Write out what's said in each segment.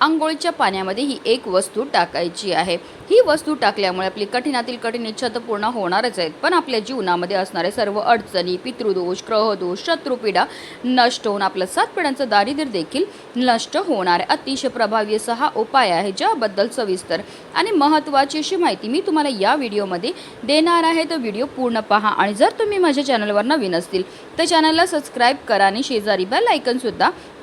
आंघोळीच्या पाण्यामध्ये ही एक वस्तू टाकायची आहे. ही वस्तू टाकल्यामुळे आपली कठीणातील कठीण इच्छा तर पूर्ण होणारच आहेत. पण आपल्या जीवनामध्ये असणारे सर्व अडचणी पितृदोष ग्रहदोष शत्रुपीडा नष्ट होऊन आपलं सात पिढ्यांचं दारिद्र्य देखील नष्ट होणार आहे. अतिशय प्रभावी असा हा उपाय आहे ज्याबद्दल सविस्तर आणि महत्त्वाची अशी माहिती मी तुम्हाला या व्हिडिओमध्ये देणार आहे. तर व्हिडिओ पूर्ण पहा आणि जर तुम्ही माझ्या चॅनलवर नवीन असतील तर चॅनलला सबस्क्राईब करा आणि शेजारी बेल आयकनसुद्धा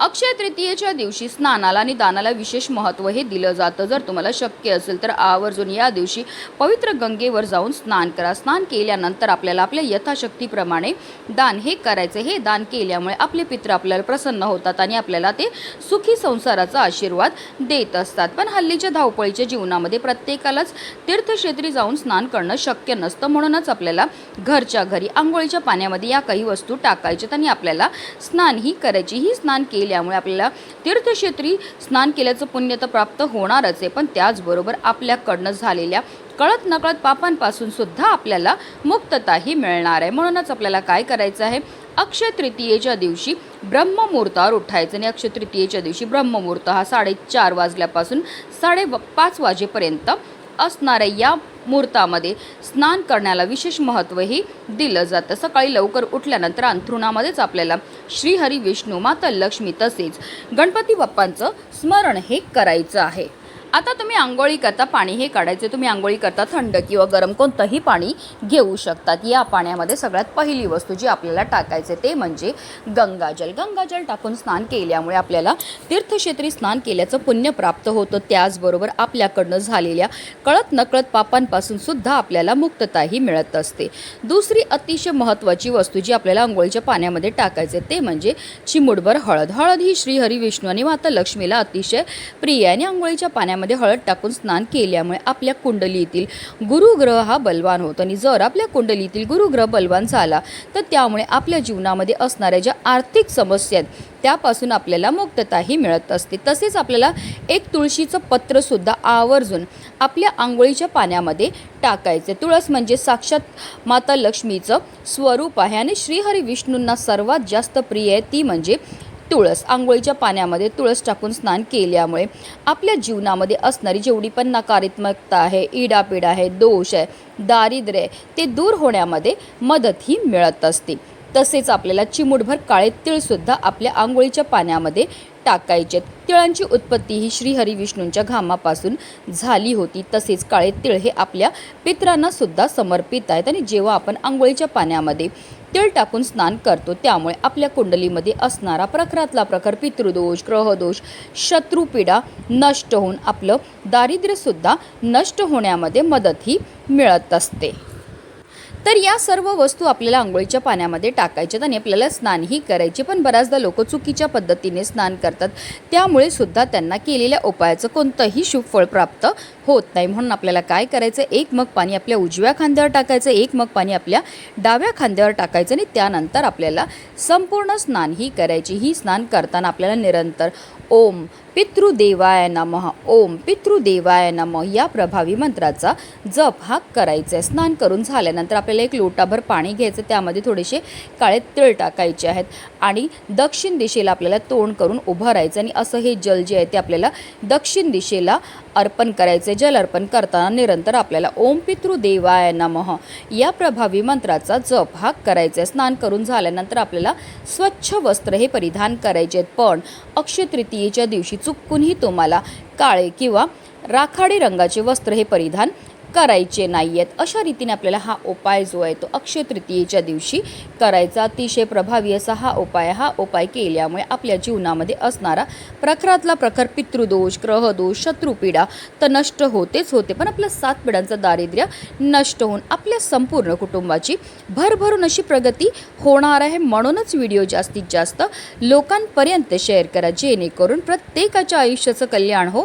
अक्षय तृतीयेच्या दिवशी स्नानाला आणि दानाला विशेष महत्त्व हे दिलं जातं. जर तुम्हाला शक्य असेल तर आवर्जून या दिवशी पवित्र गंगेवर जाऊन स्नान करा. स्नान केल्यानंतर आपल्याला आपल्या यथाशक्तीप्रमाणे दान हे करायचं. हे दान केल्यामुळे आपले पित्र आपल्याला प्रसन्न होतात आणि आपल्याला ते सुखी संसाराचा आशीर्वाद देत असतात. पण हल्लीच्या धावपळीच्या जीवनामध्ये प्रत्येकालाच तीर्थक्षेत्री जाऊन स्नान करणं शक्य नसतं. म्हणूनच आपल्याला घरच्या घरी आंघोळीच्या पाण्यामध्ये या काही वस्तू टाकायच्यात आणि आपल्याला स्नान ही करायची. ही स्नान केल्यामुळे आपल्याला तीर्थक्षेत्री स्नान केल्याचं पुण्य तर प्राप्त होणारच आहे. पण त्याचबरोबर आपल्याकडनं झालेल्या कळत नकळत पापांपासून सुद्धा आपल्याला मुक्तताही मिळणार आहे. म्हणूनच आपल्याला काय करायचं आहे? अक्षय तृतीयेच्या दिवशी ब्रह्ममुहूर्तावर उठायचं आणि अक्षय तृतीयेच्या दिवशी ब्रह्ममुहूर्त हा साडेचार वाजल्यापासून साडे पाच वाजेपर्यंत असणाऱ्या या मुहूर्तामध्ये स्नान करण्याला विशेष महत्त्वही दिलं जातं. सकाळी लवकर उठल्यानंतर अंथरुणामध्येच आपल्याला श्रीहरी विष्णू माता लक्ष्मी तसेच गणपती बाप्पांचं स्मरण हे करायचं आहे. आता तुम्ही आंघोळी करता पाणी हे काढायचे तुम्ही आंघोळी करता थंड किंवा गरम कोणतंही पाणी घेऊ शकतात. या पाण्यामध्ये सगळ्यात पहिली वस्तू जी आपल्याला टाकायचे ते म्हणजे गंगाजल. गंगाजल टाकून स्नान केल्यामुळे आपल्याला तीर्थक्षेत्री स्नान केल्याचं पुण्य प्राप्त होतं. त्याचबरोबर आपल्याकडनं झालेल्या कळत नकळत पापांपासून सुद्धा आपल्याला मुक्तताही मिळत असते. दुसरी अतिशय महत्त्वाची वस्तू जी आपल्याला आंघोळीच्या पाण्यामध्ये टाकायचे ते म्हणजे चिमुडभर हळद. हळद ही श्रीहरी विष्णू आणि माता लक्ष्मीला अतिशय प्रिय आणि आंघोळीच्या पाण्यामध्ये हळद टाकून स्नान केल्यामुळे आपल्या कुंडलीतील गुरुग्रह हा बलवान होतो. आणि जर आपल्या कुंडलीतील गुरुग्रह बलवान झाला तर त्यामुळे आपल्या जीवनामध्ये असणाऱ्या ज्या आर्थिक समस्या आहेत त्यापासून आपल्याला मुक्तताही मिळत असते. तसेच आपल्याला एक तुळशीचं पत्रसुद्धा आवर्जून आपल्या आंघोळीच्या पाण्यामध्ये टाकायचे तुळस म्हणजे साक्षात माता लक्ष्मीचं स्वरूप आहे. आणि श्रीहरी विष्णूंना सर्वात जास्त प्रिय आहे ती म्हणजे तुळस आंघोळीच्या पाण्यामध्ये तुळस टाकून स्नान केल्यामुळे आपल्या जीवनामध्ये असणारी जेवढी पण नकारात्मकता आहे इडापीड आहे दोष आहे दारिद्र्य आहे ते दूर होण्यामध्ये मदत ही मिळत असते. तसेच आपल्याला चिमूटभर काळे तिळसुद्धा आपल्या आंघोळीच्या पाण्यामध्ये टाकायचे तिळांची उत्पत्ती ही श्रीहरी विष्णूंच्या घामापासून झाली होती. तसेच काळे तिळ हे आपल्या पित्रांनासुद्धा समर्पित आहेत. आणि जेव्हा आपण आंघोळीच्या पाण्यामध्ये तेल टाकून स्नान करतो. त्यामुळे आपल्या कुंडलीमध्ये असणारा प्रखरातला प्रखर पितृदोष ग्रहदोष शत्रुपीडा नष्ट होऊन आपलं दारिद्र्यसुद्धा नष्ट होण्यामध्ये मदतही मिळत असते. तर या सर्व वस्तू आपल्याला आंघोळीच्या पाण्यामध्ये टाकायच्यात आणि आपल्याला स्नानही करायचे. पण बऱ्याचदा लोक चुकीच्या पद्धतीने स्नान करतात. त्यामुळे सुद्धा त्यांना केलेल्या उपायाचं कोणतंही शुभफळ प्राप्त होत नाही. म्हणून आपल्याला काय करायचं? एक मग पाणी आपल्या उजव्या खांद्यावर टाकायचं एक मग पाणी आपल्या डाव्या खांद्यावर टाकायचं आणि त्यानंतर आपल्याला संपूर्ण स्नानही करायची. ही स्नान करताना आपल्याला निरंतर ओम पितृदेवाय नमः. ओम पितृदेवाय नमः. या प्रभावी मंत्राचा जप हा करायचा आहे स्नान करून झाल्यानंतर आपल्याला एक लोटाभर पाणी घ्यायचं त्यामध्ये थोडेसे काळे तिळ टाकायचे आहेत आणि दक्षिण दिशेला आपल्याला तोंड करून उभं राहायचं आणि असं हे जल जे आहे ते आपल्याला दक्षिण दिशेला अर्पण करायचे जल अर्पण करताना निरंतर आपल्याला ओम पितृदेवाय नमः. या प्रभावी मंत्राचा जप हा करायचा आहे स्नान करून झाल्यानंतर आपल्याला स्वच्छ वस्त्र हे परिधान करायचे आहेत पण अक्षय तृतीयेच्या दिवशी चुकूनही तुम्हाला काळे किंवा राखाडी रंगाचे वस्त्र हे परिधान करायचे नाही आहेत अशा रीतीने आपल्याला हा उपाय जो आहे तो अक्षय तृतीयेच्या दिवशी करायचा. अतिशय प्रभावी असा हा उपाय हा उपाय केल्यामुळे आपल्या जीवनामध्ये असणारा प्रखरातला प्रखर पितृदोष ग्रहदोष शत्रुपीडा तर नष्ट होतेच होते. पण आपल्या सात पिढ्यांचं दारिद्र्य नष्ट होऊन आपल्या संपूर्ण कुटुंबाची भरभरून अशी प्रगती होणार आहे. म्हणूनच व्हिडिओ जास्तीत जास्त लोकांपर्यंत शेअर करा. जेणेकरून प्रत्येकाच्या आयुष्याचं कल्याण हो